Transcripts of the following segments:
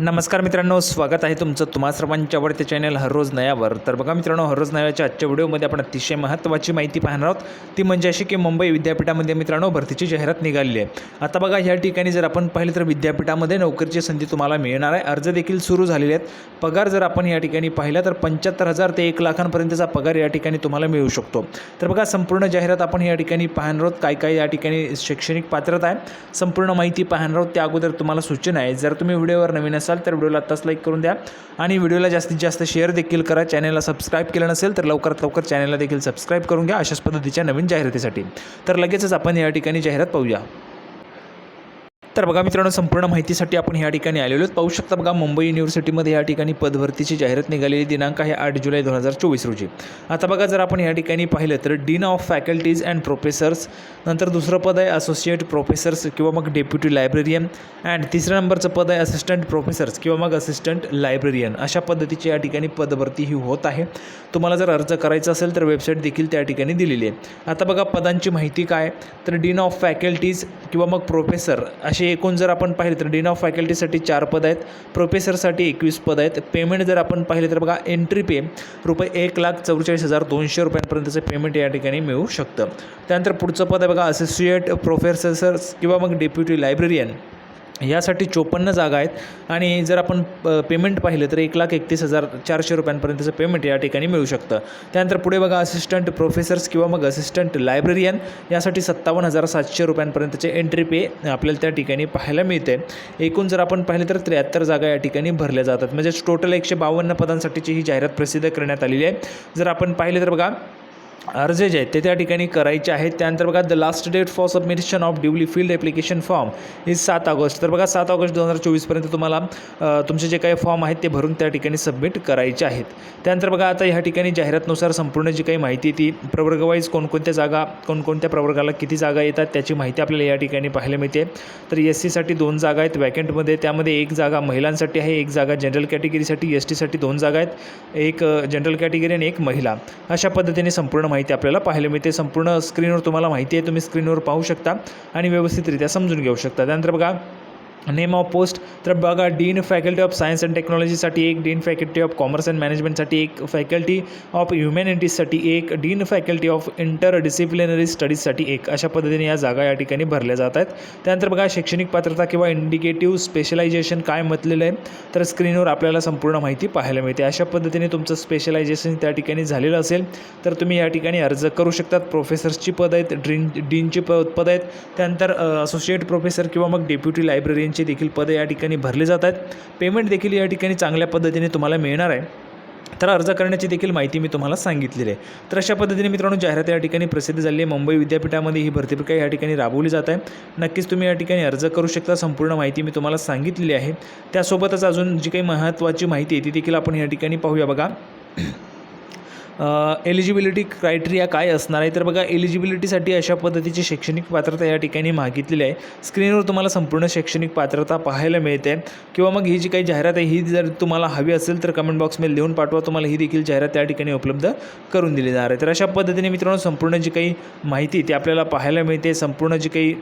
नमस्कार मित्रांनो स्वागत आहे तुमचं तुम्हा सर्वांच्या आवडते चॅनल हररोज नयावर. तर बघा मित्रांनो हररोज नयाच्या आजच्या व्हिडिओमध्ये आपण अतिशय महत्त्वाची माहिती पाहणार आहोत. ती म्हणजे अशी की मुंबई विद्यापीठामध्ये मित्रांनो भरतीची जाहिरात निघाली आहे. आता बघा ह्या ठिकाणी जर आपण पाहिलं तर विद्यापीठामध्ये नोकरीची संधी तुम्हाला मिळणार आहे. अर्ज देखील सुरू झालेले आहेत. पगार जर आपण या ठिकाणी पाहिला तर पंच्याहत्तर हजार ते एक लाखांपर्यंतचा पगार या ठिकाणी तुम्हाला मिळू शकतो. तर बघा संपूर्ण जाहिरात आपण या ठिकाणी पाहणार आहोत. काय काय या ठिकाणी शैक्षणिक पात्रता आहे संपूर्ण माहिती पाहणार आहोत. त्या अगोदर तुम्हाला सूचना आहे. जर तुम्ही व्हिडिओवर नवीन असाल तर व्हिडिओला आत्ताच लाईक करून द्या. आणि व्हिडिओला जास्तीत जास्त शेअर देखील करा. चॅनलला सबस्क्राईब केलं नसेल तर लवकरात लवकर चॅनलला देखील सबस्क्राईब करून घ्या. अशाच पद्धतीच्या नवीन जाहिरातीसाठी. तर लगेचच आपण या ठिकाणी जाहिरात पाहूया. तर बघा मित्रांनो संपूर्ण माहितीसाठी आपण या ठिकाणी आलेलो आहोत. पाहू शकता बघा मुंबई युनिव्हर्सिटीमध्ये या ठिकाणी पदभरतीची जाहिरात निघालेली. दिनांक आहे आठ जुलै दोन हजार चोवीस रोजी. आता बघा जर आपण या ठिकाणी पाहिलं तर dean of faculties and professors नंतर दुसरं पद आहे असोसिएट प्रोफेसर्स किंवा मग डेप्युटी लायब्ररियन अँड तिसऱ्या नंबरचं पद आहे असिस्टंट प्रोफेसर्स किंवा मग असिस्टंट लायब्ररियन. अशा पद्धतीची या ठिकाणी पदभरती ही होत आहे. तुम्हाला जर अर्ज करायचा असेल तर वेबसाईट देखील त्या ठिकाणी दिलेली आहे. आता बघा पदांची माहिती काय? तर डीन ऑफ फॅकल्टीज किंवा मग प्रोफेसर असे एकूण जर आपण पाहिले तर डीन ऑफ फॅकल्टीसाठी चार पद आहेत. प्रोफेसरसाठी एकवीस पद आहेत. पेमेंट जर आपण पाहिले तर बघा एंट्री पे रुपये एक लाख चौवेचाळीस हजार दोनशे रुपयांपर्यंतचं पेमेंट या ठिकाणी मिळू शकतं. त्यानंतर पुढचं पद आहे बघा असोसिएट प्रोफेसर्स किंवा मग डेप्युटी लायब्ररियन यासाठी चोपन्न जागा आहेत. आणि जर आपण पेमेंट पाहिलं तर एक लाख एकतीस हजार चारशे रुपयांपर्यंतचं पेमेंट या ठिकाणी मिळू शकतं. त्यानंतर पुढे बघा असिस्टंट प्रोफेसर्स किंवा मग असिस्टंट लायब्ररियन यासाठी सत्तावन्न हजार सातशे रुपयांपर्यंतचे एंट्री पे आपल्याला त्या ठिकाणी पाहायला मिळते. एकूण जर आपण पाहिलं तर त्र्याहत्तर जागा या ठिकाणी भरल्या जातात. म्हणजेच टोटल एकशे बावन्न पदांसाठीची ही जाहिरात प्रसिद्ध करण्यात आलेली आहे. जर आपण पाहिले तर बघा अर्ज जे आहेत ते त्या ठिकाणी करायचे आहेत. त्यानंतर बघा the last date for submission of duly filled application form is सात ऑगस्ट. तर बघा सात ऑगस्ट दोन हजार चोवीसपर्यंत तुम्हाला तुमचे जे काही फॉर्म आहेत ते भरून त्या ठिकाणी सबमिट करायचे आहेत. त्यानंतर बघा आता ह्या ठिकाणी जाहिरातनुसार संपूर्ण जी काही माहिती आहे ती प्रवर्गवाईज कोणकोणत्या जागा कोणकोणत्या प्रवर्गाला किती जागा येतात त्याची माहिती आपल्याला या ठिकाणी पाहायला मिळते. तर एस सीसाठी दोन जागा आहेत वॅकेंटमध्ये त्यामध्ये एक जागा महिलांसाठी आहे एक जागा जनरल कॅटेगरीसाठी एस टीसाठी दोन जागा आहेत एक जनरल कॅटेगरी आणि एक महिला. अशा पद्धतीने संपूर्ण माहिती आपल्याला पाहायला मिळते. संपूर्ण स्क्रीनवर तुम्हाला माहिती आहे. तुम्ही स्क्रीनवर पाहू शकता आणि व्यवस्थितरित्या समजून घेऊ शकता. त्यानंतर बघा नेम ऑफ पोस्ट. तर बघा dean faculty of science and टेक्नॉलॉजीसाठी एक dean faculty of commerce and मॅनेजमेंटसाठी एक फॅकल्टी ऑफ ह्युमॅनिटीजसाठी एक dean faculty of interdisciplinary स्टडीजसाठी एक. अशा पद्धतीने या जागा या ठिकाणी भरल्या जात आहेत. त्यानंतर बघा शैक्षणिक पात्रता किंवा इंडिकेटिव्ह स्पेशलायझेशन काय म्हटलेलं आहे तर स्क्रीनवर आपल्याला संपूर्ण माहिती पाहायला मिळते. अशा पद्धतीने तुमचं स्पेशलायझेशन त्या ठिकाणी झालेलं असेल तर तुम्ही या ठिकाणी अर्ज करू शकतात. प्रोफेसर्सची पद आहेत ड्रीन डीनची प पद आहेत. त्यानंतर असोसिएट प्रोफेसर किंवा मग डेप्युटी लायब्ररी लायब्ररीयनची देखील पदं या ठिकाणी भरली जात आहेत. पेमेंट देखील या ठिकाणी चांगल्या पद्धतीने तुम्हाला मिळणार आहे. तर अर्ज करण्याची देखील माहिती मी तुम्हाला सांगितलेली आहे. तर अशा पद्धतीने मित्रांनो जाहिरात या ठिकाणी प्रसिद्ध झाली आहे. मुंबई विद्यापीठामध्ये ही भरती प्रक्रिया या ठिकाणी राबवली जात आहे. नक्कीच तुम्ही या ठिकाणी अर्ज करू शकता. संपूर्ण माहिती मी तुम्हाला सांगितलेली आहे. त्यासोबतच अजून जी काही महत्त्वाची माहिती आहे ती देखील आपण या ठिकाणी पाहूया. बघा. एलिजिबिलिटी क्रायटेरिया काय असणार आहे? तर बघा एलिजिबिलिटीसाठी अशा पद्धतीची शैक्षणिक पात्रता या ठिकाणी मागितलेली आहे. स्क्रीनवर तुम्हाला संपूर्ण शैक्षणिक पात्रता पाहायला मिळते. किंवा मग ही जी काही जाहिरात आहे ही जर तुम्हाला हवी असेल तर कमेंट बॉक्समध्ये लिहून पाठवा. तुम्हाला ही देखील जाहिरात त्या ठिकाणी उपलब्ध करून दिली जाणार आहे. तर अशा पद्धतीने मित्रांनो संपूर्ण जी काही माहिती ती आपल्याला पाहायला मिळते. संपूर्ण जी काही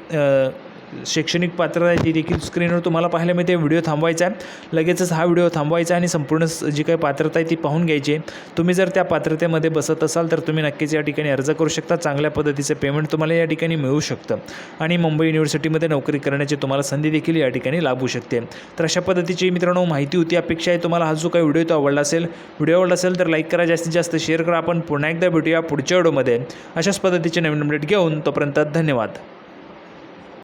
शैक्षणिक पात्रता आहे ती देखील स्क्रीनवर तुम्हाला पाहायला मिळते. व्हिडिओ थांबवायचा आहे. लगेचच हा व्हिडिओ थांबवायचा आहे आणि संपूर्ण जी काही पात्रता आहे ती पाहून घ्यायची आहे. तुम्ही जर त्या पात्रतेमध्ये बसत असाल तर तुम्ही नक्कीच या ठिकाणी अर्ज करू शकता. चांगल्या पद्धतीचं पेमेंट तुम्हाला या ठिकाणी मिळू शकतं. आणि मुंबई युनिव्हर्सिटीमध्ये नोकरी करण्याची तुम्हाला संधी देखील या ठिकाणी लाभू शकते. तर अशा पद्धतीची मित्रांनो माहिती होती. अपेक्षा आहे तुम्हाला हा जो काही व्हिडिओ तो आवडला असेल. व्हिडिओ आवडला असेल तर लाईक करा. जास्तीत जास्त शेअर करा. आपण पुन्हा एकदा भेटूया पुढच्या व्हिडिओमध्ये अशाच पद्धतीचे नवीन अपडेट घेऊन तोपर्यंत धन्यवाद.